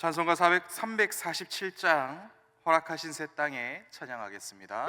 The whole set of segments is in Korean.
찬송가 400, 347장 허락하신 새 땅에 찬양하겠습니다.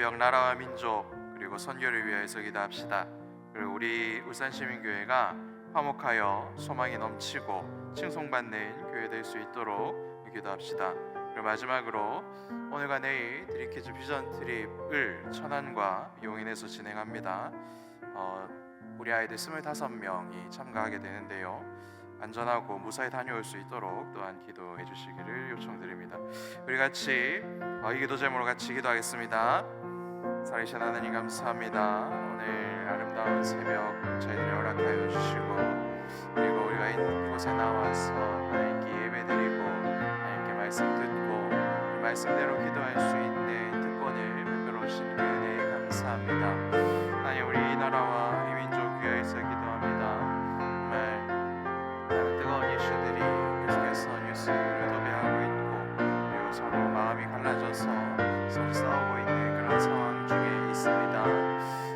새벽 나라와 민족 그리고 선교를 위하여서 기도합시다. 그리고 우리 울산 시민교회가 화목하여 소망이 넘치고 칭송받는 교회 될 수 있도록 기도합시다. 그리고 마지막으로 오늘과 내일 드리키즈 비전 트립을 천안과 용인에서 진행합니다. 어, 우리 아이들 25명이 참가하게 되는데요. 안전하고 무사히 다녀올 수 있도록 또한 기도해 주시기를 요청드립니다. 우리 같이 어, 이 기도 제목으로 같이 기도하겠습니다. 살아계신 하나님 감사합니다. 오늘 아름다운 새벽 저희들이 허락하여 주시고 그리고 우리가 이곳에 나와서 하나님께 예배드리고 하나님께 말씀 듣고 그 말씀대로 기도할 수 있는 특권을 베풀어 주신 그 은혜에 감사합니다. 하나님 우리 이 나라와 이 민족 위하여서 기도합니다. 정말 뜨거운 이슈들이 계속해서 뉴스를 도배하고 있고 그리고 서로 마음이 갈라져서 서로 싸우고 있는 중에 있습니다.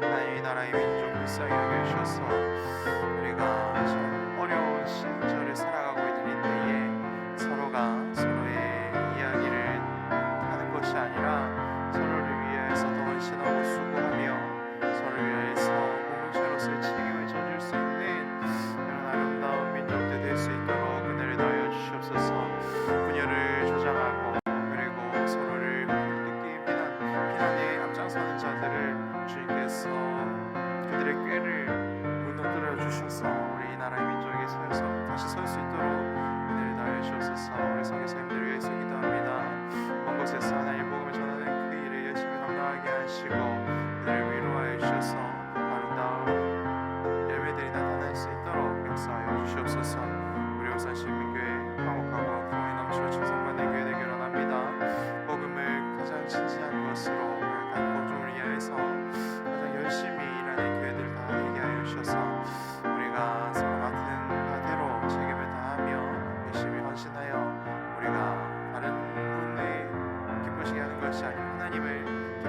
하나님 이 나라의 민족 불쌍히 여겨주셔서 우리가 그들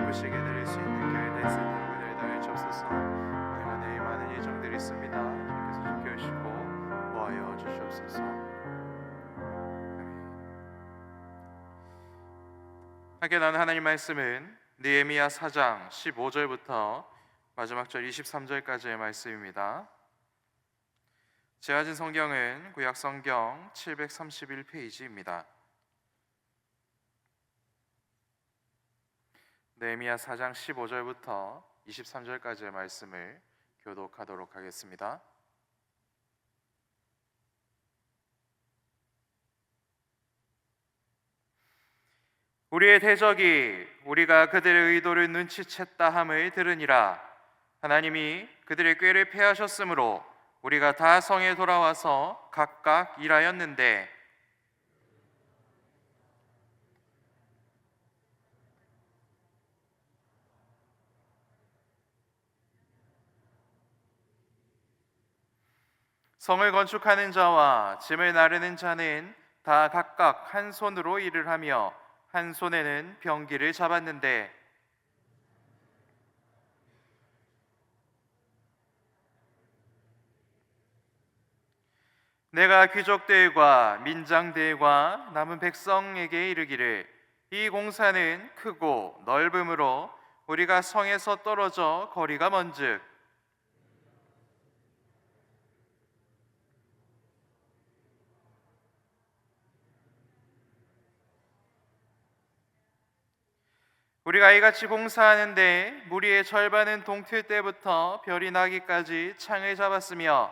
갈수 있도록 은혜를 더해 주옵소서. 안에 많은 예정들이 있습니다. 주께서 지켜주시고 보하여 주시옵소서. 함께 나눈 하나님 말씀은 느헤미야 4장 15절부터 마지막 절 23절까지의 말씀입니다. 제가 진 성경은 구약 성경 731페이지입니다. 느헤미야 4장 15절부터 23절까지의 말씀을 교독하도록 하겠습니다. 우리의 대적이 우리가 그들의 의도를 눈치챘다 함을 들으니라 하나님이 그들의 꾀를 패하셨으므로 우리가 다 성에 돌아와서 각각 일하였는데 성을 건축하는 자와 짐을 나르는 자는 다 각각 한 손으로 일을 하며 한 손에는 병기를 잡았는데 내가 귀족들과 민장들과 남은 백성에게 이르기를 이 공사는 크고 넓음으로 우리가 성에서 떨어져 거리가 먼즉 우리가 이같이 공사하는데 무리의 절반은 동틀 때부터 별이 나기까지 창을 잡았으며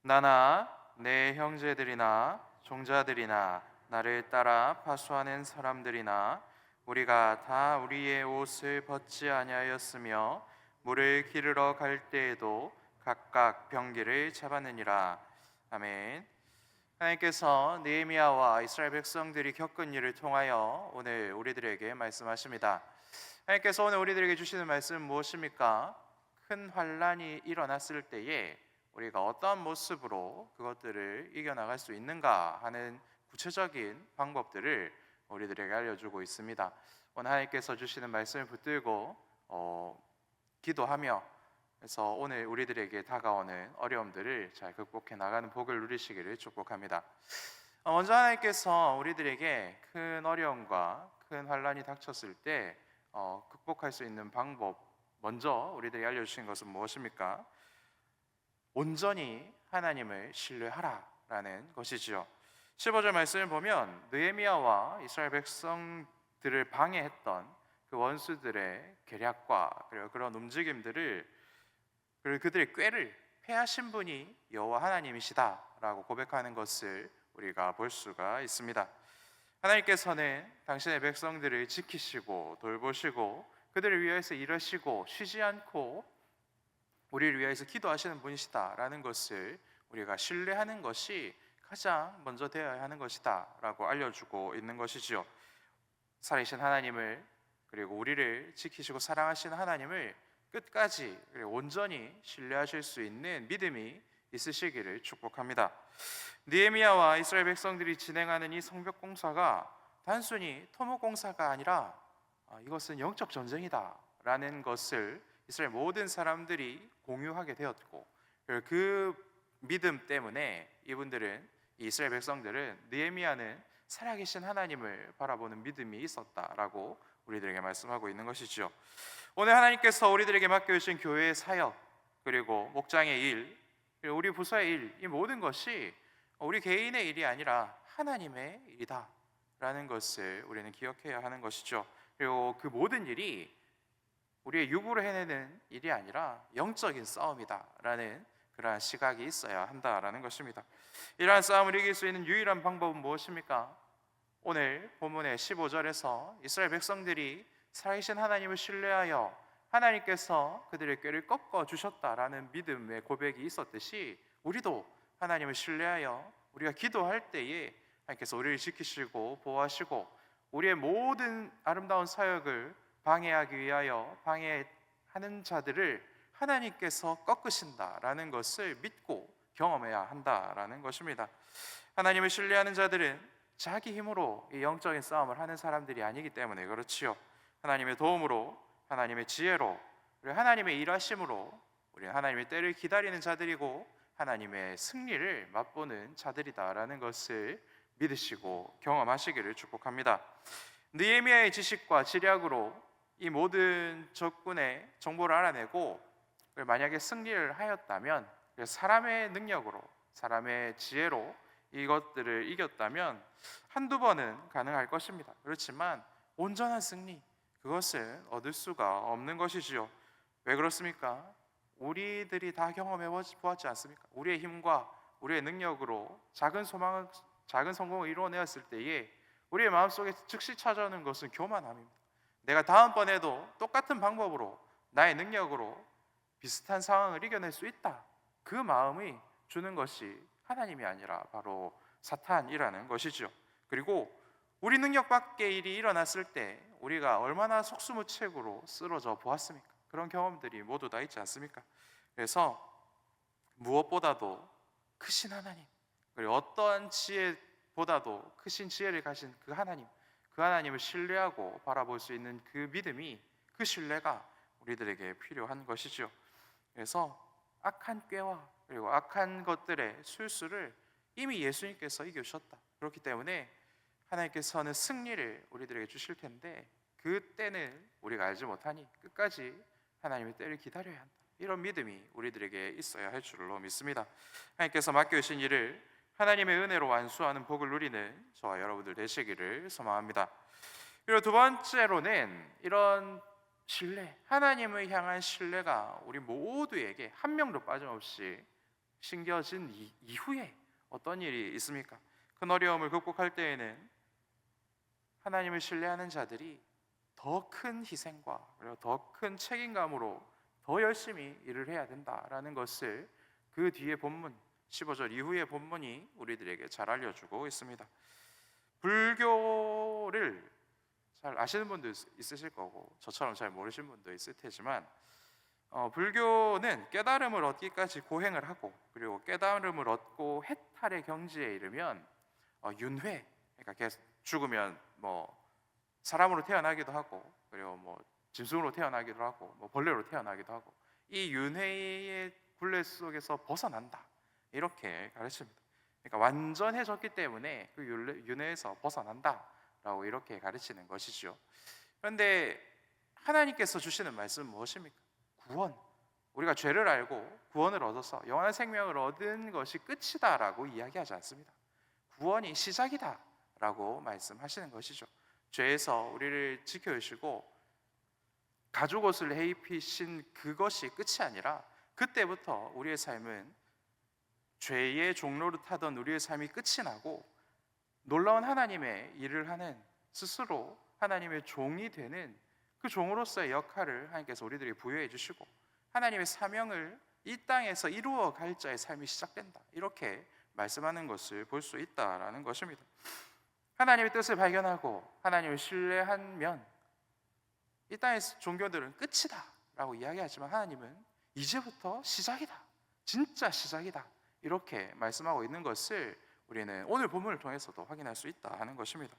나나 내 형제들이나 종자들이나 나를 따라 파수하는 사람들이나 우리가 다 우리의 옷을 벗지 아니하였으며 물을 기르러 갈 때에도 각각 병기를 잡았느니라 아멘. 하나님께서 느헤미야와 이스라엘 백성들이 겪은 일을 통하여 오늘 우리들에게 말씀하십니다. 하나님께서 오늘 우리들에게 주시는 말씀은 무엇입니까? 큰 환란이 일어났을 때에 우리가 어떠한 모습으로 그것들을 이겨나갈 수 있는가 하는 구체적인 방법들을 우리들에게 알려주고 있습니다. 오늘 하나님께서 주시는 말씀을 붙들고 어, 기도하며 그래서 오늘 우리들에게 다가오는 어려움들을 잘 극복해 나가는 복을 누리시기를 축복합니다. 어, 먼저 하나님께서 우리들에게 큰 어려움과 큰 환란이 닥쳤을 때 어, 극복할 수 있는 방법 먼저 우리들이 알려주신 것은 무엇입니까? 온전히 하나님을 신뢰하라라는 것이지요. 15절 말씀을 보면 느헤미야와 이스라엘 백성들을 방해했던 그 원수들의 계략과 그리고 그런 움직임들을 그리고 그들의 꾀를 패하신 분이 여호와 하나님이시다라고 고백하는 것을 우리가 볼 수가 있습니다. 하나님께서는 당신의 백성들을 지키시고 돌보시고 그들을 위해서 일하시고 쉬지 않고 우리를 위해서 기도하시는 분이시다라는 것을 우리가 신뢰하는 것이 가장 먼저 되어야 하는 것이다라고 알려주고 있는 것이지요. 살아계신 하나님을 그리고 우리를 지키시고 사랑하시는 하나님을 끝까지 온전히 신뢰하실 수 있는 믿음이 있으시기를 축복합니다. 느헤미야와 이스라엘 백성들이 진행하는 이 성벽 공사가 단순히 토목 공사가 아니라 아, 이것은 영적 전쟁이다라는 것을 이스라엘 모든 사람들이 공유하게 되었고 그 믿음 때문에 이분들은 이스라엘 백성들은 느헤미야는 살아계신 하나님을 바라보는 믿음이 있었다라고 우리들에게 말씀하고 있는 것이죠. 오늘 하나님께서 우리들에게 맡겨주신 교회의 사역 그리고 목장의 일 그리고 우리 부서의 일 이 모든 것이 우리 개인의 일이 아니라 하나님의 일이다라는 것을 우리는 기억해야 하는 것이죠. 그리고 그 모든 일이 우리의 육으로 해내는 일이 아니라 영적인 싸움이다라는 그러한 시각이 있어야 한다라는 것입니다. 이러한 싸움을 이길 수 있는 유일한 방법은 무엇입니까? 오늘 본문의 15절에서 이스라엘 백성들이 살아계신 하나님을 신뢰하여 하나님께서 그들의 꾀를 꺾어 주셨다라는 믿음의 고백이 있었듯이 우리도 하나님을 신뢰하여 우리가 기도할 때에 하나님께서 우리를 지키시고 보호하시고 우리의 모든 아름다운 사역을 방해하기 위하여 방해하는 자들을 하나님께서 꺾으신다라는 것을 믿고 경험해야 한다라는 것입니다. 하나님을 신뢰하는 자들은 자기 힘으로 이 영적인 싸움을 하는 사람들이 아니기 때문에 그렇지요. 하나님의 도움으로, 하나님의 지혜로, 하나님의 일하심으로 우리 하나님의 때를 기다리는 자들이고 하나님의 승리를 맛보는 자들이다라는 것을 믿으시고 경험하시기를 축복합니다. 느헤미야의 지식과 지략으로 이 모든 적군의 정보를 알아내고 만약에 승리를 하였다면 사람의 능력으로 사람의 지혜로 이것들을 이겼다면 한두 번은 가능할 것입니다. 그렇지만 온전한 승리 그것을 얻을 수가 없는 것이지요. 왜 그렇습니까? 우리들이 다 경험해 보았지 않습니까? 우리의 힘과 우리의 능력으로 작은 소망, 작은 성공을 이루어내었을 때에 우리의 마음속에 즉시 찾아오는 것은 교만함입니다. 내가 다음번에도 똑같은 방법으로 나의 능력으로 비슷한 상황을 이겨낼 수 있다. 그 마음이 주는 것이 하나님이 아니라 바로 사탄이라는 것이죠. 그리고 우리 능력 밖의 일이 일어났을 때 우리가 얼마나 속수무책으로 쓰러져 보았습니까? 그런 경험들이 모두 다 있지 않습니까? 그래서 무엇보다도 크신 하나님 그리고 어떠한 지혜보다도 크신 지혜를 가신 그 하나님 그 하나님을 신뢰하고 바라볼 수 있는 그 믿음이 그 신뢰가 우리들에게 필요한 것이죠. 그래서 악한 꾀와 그리고 악한 것들의 술수를 이미 예수님께서 이겨주셨다. 그렇기 때문에 하나님께서는 승리를 우리들에게 주실 텐데 그 때는 우리가 알지 못하니 끝까지 하나님의 때를 기다려야 한다. 이런 믿음이 우리들에게 있어야 할 줄로 믿습니다. 하나님께서 맡겨주신 일을 하나님의 은혜로 완수하는 복을 누리는 저와 여러분들 되시기를 소망합니다. 그리고 두 번째로는 이런 신뢰, 하나님을 향한 신뢰가 우리 모두에게 한 명도 빠짐없이 신겨진 이후에 어떤 일이 있습니까? 큰 어려움을 극복할 때에는 하나님을 신뢰하는 자들이 더 큰 희생과 그리고 더 큰 책임감으로 더 열심히 일을 해야 된다라는 것을 그 뒤에 본문 15절 이후의 본문이 우리들에게 잘 알려주고 있습니다. 불교를 잘 아시는 분도 있으실 거고 저처럼 잘 모르시는 분도 있을 테지만 어, 불교는 깨달음을 얻기까지 고행을 하고 그리고 깨달음을 얻고 해탈의 경지에 이르면 어, 윤회 그러니까 계속 죽으면 뭐 사람으로 태어나기도 하고 그리고 뭐 짐승으로 태어나기도 하고 뭐 벌레로 태어나기도 하고 이 윤회의 굴레 속에서 벗어난다 이렇게 가르칩니다. 그러니까 완전해졌기 때문에 그 윤회에서 벗어난다 라고 이렇게 가르치는 것이죠. 그런데 하나님께서 주시는 말씀은 무엇입니까? 구원. 우리가 죄를 알고 구원을 얻어서 영원한 생명을 얻은 것이 끝이다라고 이야기하지 않습니다. 구원이 시작이다라고 말씀하시는 것이죠. 죄에서 우리를 지켜주시고 가죽 옷을 해입히신 그것이 끝이 아니라 그때부터 우리의 삶은 죄의 종로를 타던 우리의 삶이 끝이 나고 놀라운 하나님의 일을 하는 스스로 하나님의 종이 되는 그 종으로서의 역할을 하나님께서 우리들에게 부여해 주시고 하나님의 사명을 이 땅에서 이루어 갈 자의 삶이 시작된다. 이렇게 말씀하는 것을 볼 수 있다라는 것입니다. 하나님의 뜻을 발견하고 하나님을 신뢰하면 이 땅의 종교들은 끝이다라고 이야기하지만 하나님은 이제부터 시작이다. 진짜 시작이다. 이렇게 말씀하고 있는 것을 우리는 오늘 본문을 통해서도 확인할 수 있다 하는 것입니다.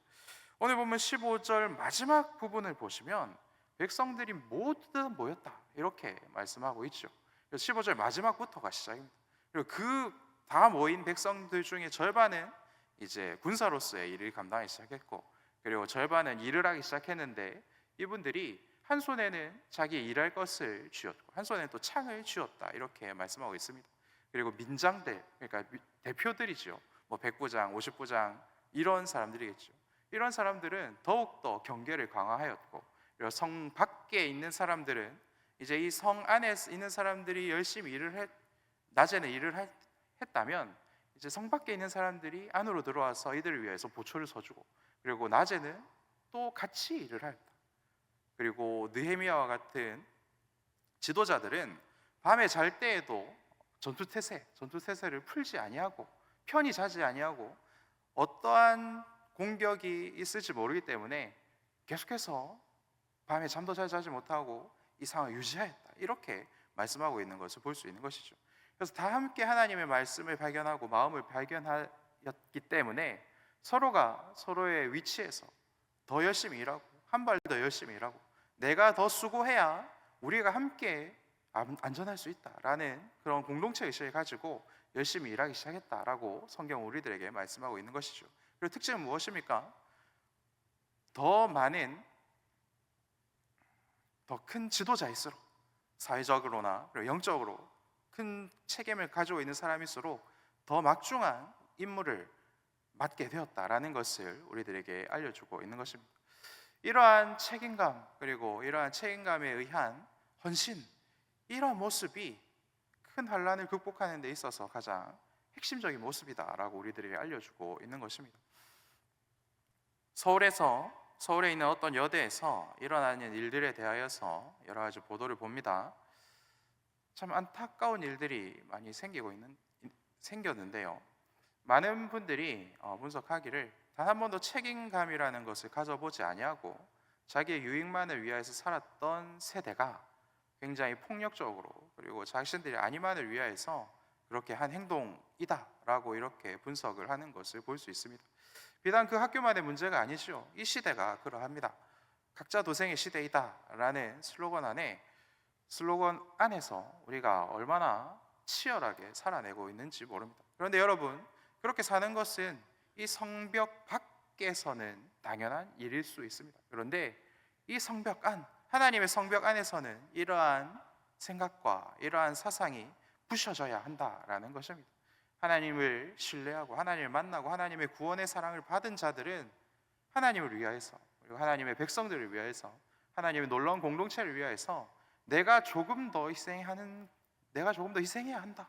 오늘 본문 15절 마지막 부분을 보시면 백성들이 모두 모였다. 이렇게 말씀하고 있죠. 15절 마지막부터가 시작입니다. 그리고 그 다 모인 백성들 중에 절반은 이제 군사로서의 일을 감당하기 시작했고 그리고 절반은 일을 하기 시작했는데 이분들이 한 손에는 자기 일할 것을 쥐었고 한 손에는 또 창을 쥐었다 이렇게 말씀하고 있습니다. 그리고 민장들 그러니까 대표들이죠. 뭐 백부장, 오십부장 이런 사람들이겠죠. 이런 사람들은 더욱 더 경계를 강화하였고 성 밖에 있는 사람들은 이제 이 성 안에 있는 사람들이 열심히 일을 했, 낮에는 일을 했, 했다면 이제 성 밖에 있는 사람들이 안으로 들어와서 이들을 위해서 보초를 서주고 그리고 낮에는 또 같이 일을 했다. 그리고 느헤미야와 같은 지도자들은 밤에 잘 때에도 전투 태세, 전투 태세를 풀지 아니하고 편히 자지 아니하고 어떠한 공격이 있을지 모르기 때문에 계속해서 밤에 잠도 잘 자지 못하고 이 상황을 유지하였다. 이렇게 말씀하고 있는 것을 볼 수 있는 것이죠. 그래서 다 함께 하나님의 말씀을 발견하고 마음을 발견하였기 때문에 서로가 서로의 위치에서 더 열심히 일하고 한 발 더 열심히 일하고 내가 더 수고해야 우리가 함께 안- 안전할 수 있다라는 그런 공동체 의식을 가지고 열심히 일하기 시작했다라고 성경 우리들에게 말씀하고 있는 것이죠. 그리고 특징은 무엇입니까? 더 많은 더 큰 지도자일수록 사회적으로나 영적으로 큰 책임을 가지고 있는 사람일수록 더 막중한 임무를 맡게 되었다라는 것을 우리들에게 알려주고 있는 것입니다. 이러한 책임감 그리고 이러한 책임감에 의한 헌신 이러한 모습이 큰 환란을 극복하는 데 있어서 가장 핵심적인 모습이다라고 우리들에게 알려주고 있는 것입니다. 서울에서 서울에 있는 어떤 여대에서 일어나는 일들에 대하여서 여러 가지 보도를 봅니다. 참 안타까운 일들이 많이 생기고 있는 생겼는데요. 많은 분들이 어, 분석하기를 단 한 번도 책임감이라는 것을 가져보지 아니하고 자기의 유익만을 위하여서 살았던 세대가 굉장히 폭력적으로 그리고 자신들이 아니만을 위하여서 그렇게 한 행동이다라고 이렇게 분석을 하는 것을 볼 수 있습니다. 비단 그 학교만의 문제가 아니죠. 이 시대가 그러합니다. 각자 도생의 시대이다라는 슬로건 안에 슬로건 안에서 우리가 얼마나 치열하게 살아내고 있는지 모릅니다. 그런데 여러분 그렇게 사는 것은 이 성벽 밖에서는 당연한 일일 수 있습니다. 그런데 이 성벽 안 하나님의 성벽 안에서는 이러한 생각과 이러한 사상이 부셔져야 한다라는 것입니다. 하나님을 신뢰하고 하나님을 만나고 하나님의 구원의 사랑을 받은 자들은 하나님을 위하여서 그리고 하나님의 백성들을 위하여서 하나님의 놀라운 공동체를 위하여서 내가 조금 더 희생하는 내가 조금 더 희생해야 한다.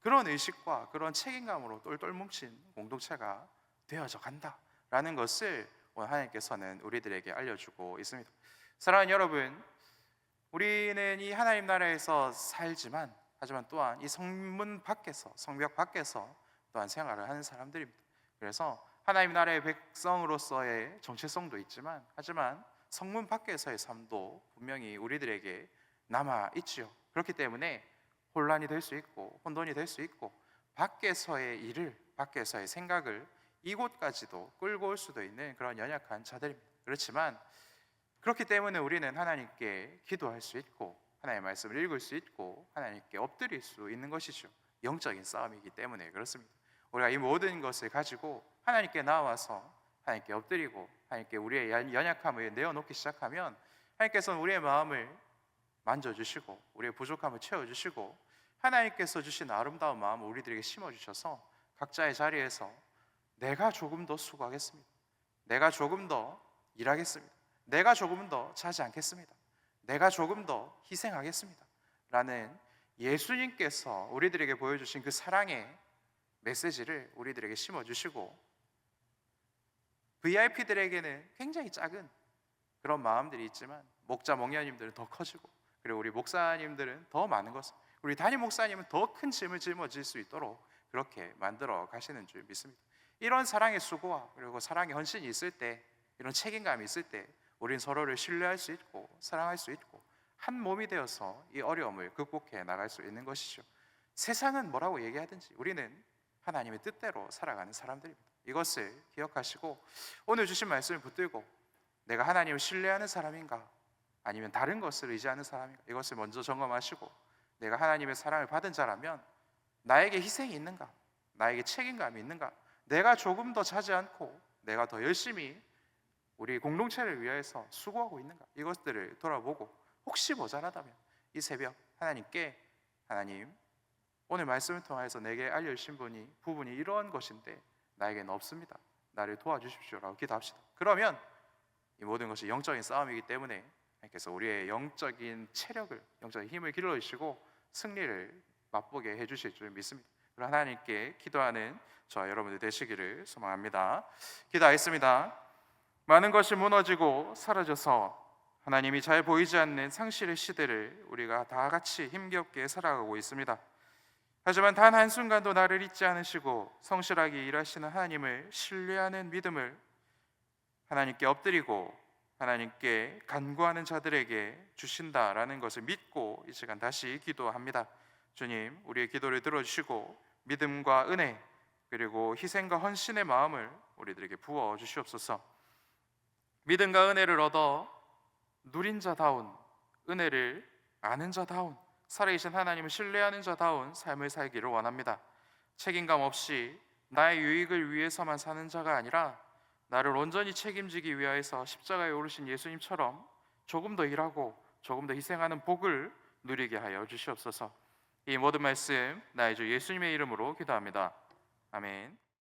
그런 의식과 그런 책임감으로 똘똘 뭉친 공동체가 되어져 간다라는 것을 오늘 하나님께서는 우리들에게 알려주고 있습니다. 사랑하는 여러분, 우리는 이 하나님 나라에서 살지만 하지만 또한 이 성문 밖에서 성벽 밖에서 또한 생활을 하는 사람들입니다. 그래서 하나님 나라의 백성으로서의 정체성도 있지만 하지만 성문 밖에서의 삶도 분명히 우리들에게 남아 있지요. 그렇기 때문에 혼란이 될 수 있고 혼돈이 될 수 있고 밖에서의 일을 밖에서의 생각을 이곳까지도 끌고 올 수도 있는 그런 연약한 자들입니다. 그렇지만 그렇기 때문에 우리는 하나님께 기도할 수 있고 하나님의 말씀을 읽을 수 있고 하나님께 엎드릴 수 있는 것이죠. 영적인 싸움이기 때문에 그렇습니다. 우리가 이 모든 것을 가지고 하나님께 나와서 하나님께 엎드리고 하나님께 우리의 연- 연약함을 내어놓기 시작하면 하나님께서는 우리의 마음을 만져주시고 우리의 부족함을 채워주시고 하나님께서 주신 아름다운 마음을 우리들에게 심어주셔서 각자의 자리에서 내가 조금 더 수고하겠습니다. 내가 조금 더 일하겠습니다. 내가 조금 더 자지 않겠습니다. 내가 조금 더 희생하겠습니다. 라는 예수님께서 우리들에게 보여주신 그 사랑의 메시지를 우리들에게 심어주시고 VIP들에게는 굉장히 작은 그런 마음들이 있지만 목자 목녀님들은 더 커지고 그리고 우리 목사님들은 더 많은 것을 우리 담임 목사님은 더 큰 짐을 짊어질 수 있도록 그렇게 만들어 가시는 줄 믿습니다. 이런 사랑의 수고와 그리고 사랑의 헌신이 있을 때 이런 책임감이 있을 때 우리는 서로를 신뢰할 수 있고 사랑할 수 있고 한 몸이 되어서 이 어려움을 극복해 나갈 수 있는 것이죠. 세상은 뭐라고 얘기하든지 우리는 하나님의 뜻대로 살아가는 사람들입니다. 이것을 기억하시고 오늘 주신 말씀을 붙들고 내가 하나님을 신뢰하는 사람인가 아니면 다른 것을 의지하는 사람인가 이것을 먼저 점검하시고 내가 하나님의 사랑을 받은 자라면 나에게 희생이 있는가 나에게 책임감이 있는가 내가 조금 더 자지 않고 내가 더 열심히 우리 공동체를 위해서 수고하고 있는가 이것들을 돌아보고 혹시 모자라다면 이 새벽 하나님께 하나님 오늘 말씀을 통해서 내게 알려주신 분이 부분이 이러한 것인데 나에게는 없습니다. 나를 도와주십시오라고 기도합시다. 그러면 이 모든 것이 영적인 싸움이기 때문에 하나님께서 우리의 영적인 체력을 영적인 힘을 길러 주시고 승리를 맛보게 해 주실 줄 믿습니다. 그럼 하나님께 기도하는 저 여러분들 되시기를 소망합니다. 기도하겠습니다. 많은 것이 무너지고 사라져서 하나님이 잘 보이지 않는 상실의 시대를 우리가 다 같이 힘겹게 살아가고 있습니다. 하지만 단 한순간도 나를 잊지 않으시고 성실하게 일하시는 하나님을 신뢰하는 믿음을 하나님께 엎드리고 하나님께 간구하는 자들에게 주신다라는 것을 믿고 이 시간 다시 기도합니다. 주님, 우리의 기도를 들어주시고 믿음과 은혜 그리고 희생과 헌신의 마음을 우리들에게 부어 주시옵소서. 믿음과 은혜를 얻어 누린 자다운 은혜를 아는 자다운 살아계신 하나님을 신뢰하는 자다운 삶을 살기를 원합니다. 책임감 없이 나의 유익을 위해서만 사는 자가 아니라 나를 온전히 책임지기 위하여서 십자가에 오르신 예수님처럼 조금 더 일하고 조금 더 희생하는 복을 누리게 하여 주시옵소서. 이 모든 말씀 나의 주 예수님의 이름으로 기도합니다. 아멘.